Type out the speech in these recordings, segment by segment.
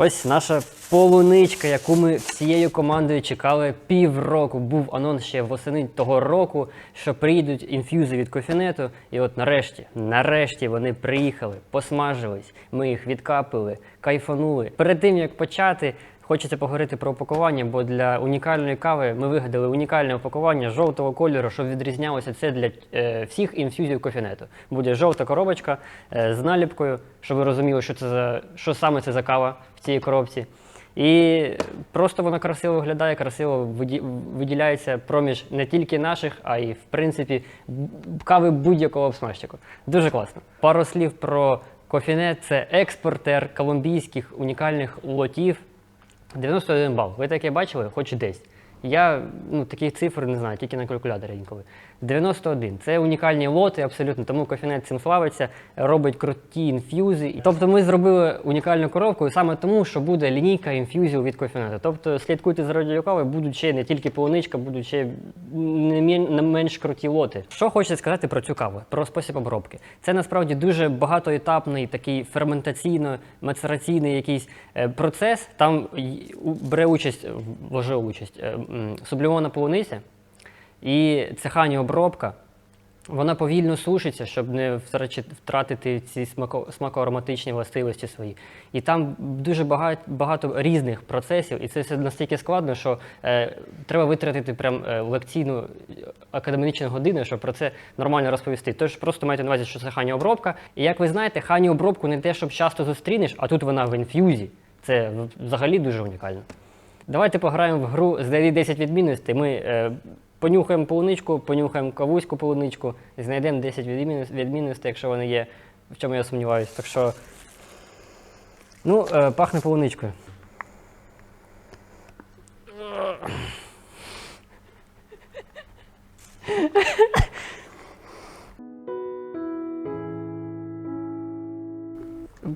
Ось наша полуничка, яку ми всією командою чекали півроку. Був анонс ще восени того року, що прийдуть інфюзи від кофінету. І от нарешті, нарешті вони приїхали, посмажились. Ми їх відкапили, кайфанули. Перед тим як почати. Хочеться поговорити про упакування, бо для унікальної кави ми вигадали унікальне упакування жовтого кольору, щоб відрізнялося це для е, всіх інфюзів кофінету. Буде жовта коробочка е, з наліпкою, щоб ви розуміли, що це за що саме це за кава в цій коробці. І просто вона красиво виглядає, красиво виділяється проміж не тільки наших, а й в принципі кави будь-якого обсмажчику. Дуже класно. Пару слів про кофінет це експортер колумбійських унікальних лотів. 91 бал. Ви таке бачили? Хоч десь. Я ну, таких цифр не знаю, тільки на калькуляторі інколи. 91. Це унікальні лоти, абсолютно. Тому кофінет цим славиться, робить круті інф'юзи. Тобто ми зробили унікальну коробку саме тому, що буде лінійка інф'юзів від кофінету. Тобто слідкуйте за радіокави, будуть ще не тільки полуничка, будуть ще не, менш круті лоти. Що хочеться сказати про цю каву, про спосіб обробки. Це насправді дуже багатоетапний, такий ферментаційно-мацераційний якийсь е, процес. Там бере участь, вложив участь е, сублімована полуниця і цехані обробка. Вона повільно сушиться, щоб не втратити ці смако- смакоароматичні властивості свої. І там дуже багато, багато різних процесів, і це все настільки складно, що е, треба витратити прям е, лекційну е, академічну годину, щоб про це нормально розповісти. Тож просто майте на увазі, що це хані обробка. І як ви знаєте, хані обробку не те, щоб часто зустрінеш, а тут вона в інф'юзі. Це взагалі дуже унікально. Давайте пограємо в гру з 10 відмінностей. Ми е, понюхаємо полуничку, понюхаємо кавуську полуничку, знайдемо 10 відмінностей, відмінностей, якщо вони є, в чому я сумніваюся. Так що. Ну, е, пахне полуничкою.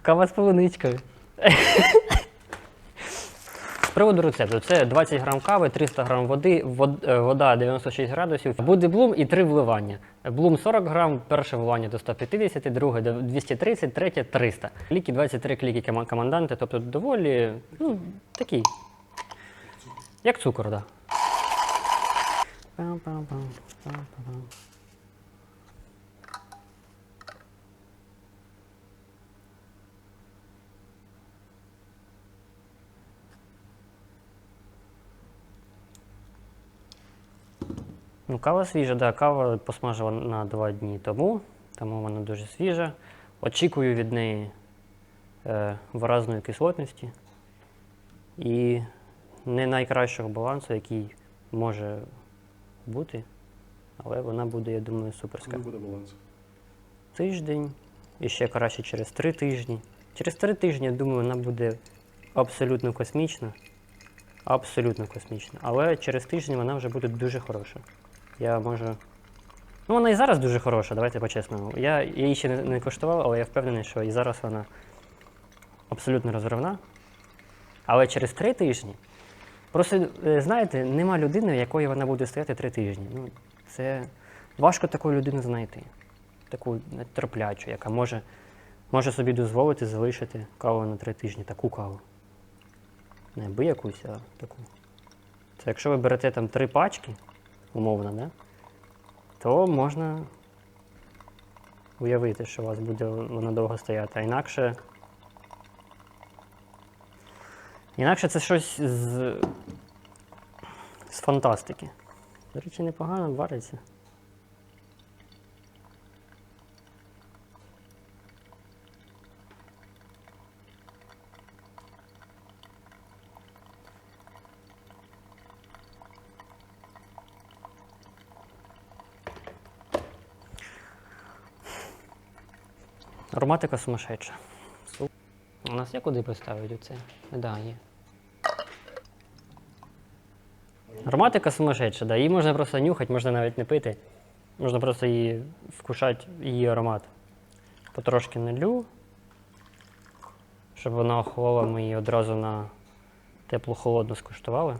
Кава з полуничкою. Приводу рецепту, це 20 грам кави, 300 грам води, е, вода 96 градусів, буде блум і три вливання. Блум 40 грам, перше вливання до 150, друге до 230, третє 300. Ліки 23 кліки кома- команданти, тобто доволі, ну, такий, як цукор, так. Да. Ну, кава свіжа, да, кава посмажила на два дні тому, тому вона дуже свіжа. Очікую від неї е, виразної кислотності і не найкращого балансу, який може бути, але вона буде, я думаю, суперська. Коли буде баланс? Тиждень і ще краще через три тижні. Через три тижні, я думаю, вона буде абсолютно космічна. Абсолютно космічна. Але через тиждень вона вже буде дуже хороша. Я можу. Ну, вона і зараз дуже хороша, давайте по-чесному. Я її ще не, не коштував, але я впевнений, що і зараз вона абсолютно розривна. Але через три тижні. Просто, е, знаєте, нема людини, якої вона буде стояти три тижні. Ну, це важко таку людину знайти. Таку терплячу, яка може, може собі дозволити залишити каву на три тижні, таку каву. Не аби якусь, а таку. Це якщо ви берете там три пачки, умовно, да? то можна уявити, що у вас буде вона довго стояти. А інакше. Інакше це щось з, з фантастики. До речі, непогано вариться. Ароматика сумасшедша. У нас є куди поставити оце? Да, є. Ароматика сумасшедша, да. Її можна просто нюхати, можна навіть не пити. Можна просто її вкушати, її аромат. Потрошки налю, щоб вона охолола, ми її одразу на теплу-холодну скуштували.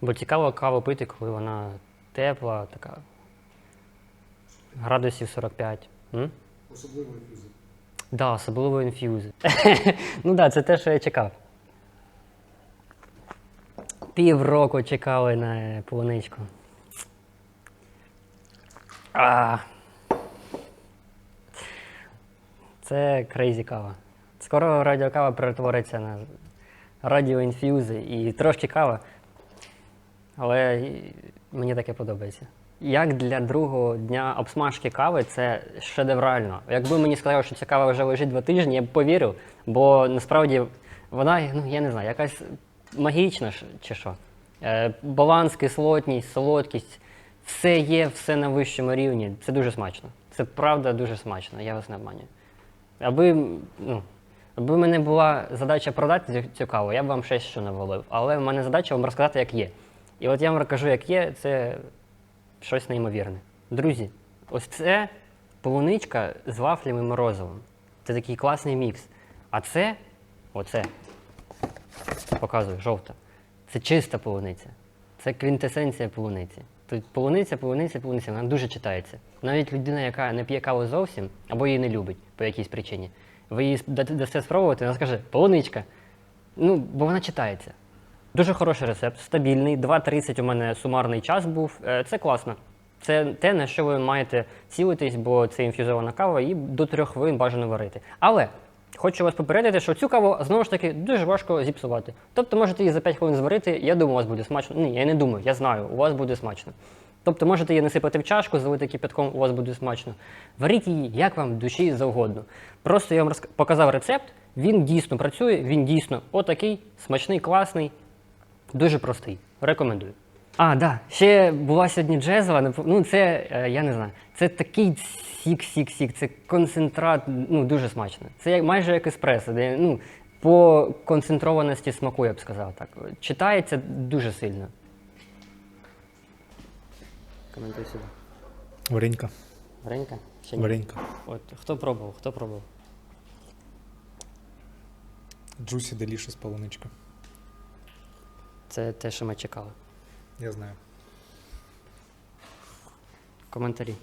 Бо цікаво каву пити, коли вона тепла, така градусів 45. М? Особливо інфюзи. Да, особливо інф'юзи. ну так, да, це те, що я чекав. Півроку чекали на полуничку. А. Це крейзі кава. Скоро радіокава перетвориться на радіоінф'юзи і трошки кава. Але мені таке подобається. Як для другого дня обсмажки кави, це шедеврально. Якби мені сказали, що ця кава вже лежить два тижні, я б повірив, бо насправді вона, ну я не знаю, якась магічна чи що. Е, баланс, кислотність, солодкість, все є, все на вищому рівні. Це дуже смачно. Це правда дуже смачно, я вас не обманюю. Аби, ну, аби в мене була задача продати цю- каву, я б вам ще що навалив. Але в мене задача вам розказати, як є. І от я вам розкажу, як є, це щось неймовірне. Друзі, ось це полуничка з вафлями і морозивом. Це такий класний мікс. А це, оце, показую, жовта. Це чиста полуниця. Це квінтесенція полуниці. Тут полуниця, полуниця, полуниця, вона дуже читається. Навіть людина, яка не п'є каву зовсім, або її не любить по якійсь причині, ви її дасте спробувати, вона скаже полуничка. Ну, бо вона читається. Дуже хороший рецепт, стабільний. 2.30 у мене сумарний час був. Е, Це класно. Це те, на що ви маєте цілитись, бо це інфюзована кава, і до трьох хвилин бажано варити. Але хочу вас попередити, що цю каву знову ж таки дуже важко зіпсувати. Тобто можете її за 5 хвилин зварити, я думаю, у вас буде смачно. Ні, я не думаю, я знаю, у вас буде смачно. Тобто можете її насипати в чашку, залити кипятком, у вас буде смачно. Варіть її як вам душі завгодно. Просто я вам показав рецепт, він дійсно працює, він дійсно отакий, смачний, класний. Дуже простий. Рекомендую. А, да. Ще була сьогодні джезова. Ну, це, е, я не знаю, це такий сік-сік-сік, це концентрат, ну, дуже смачно. Це майже як еспресо, де, ну, по концентрованості смаку, я б сказав так. Читається дуже сильно. Коментуй сюди. Варенька. Варенька? Ще ні? Варенька. От, хто пробував, хто пробував? Juicy Delicious полуничка. Це те, що ми чекали. Я знаю. Коментарі.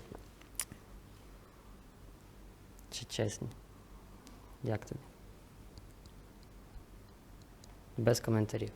Чи чесні? Як тобі? Без коментарів.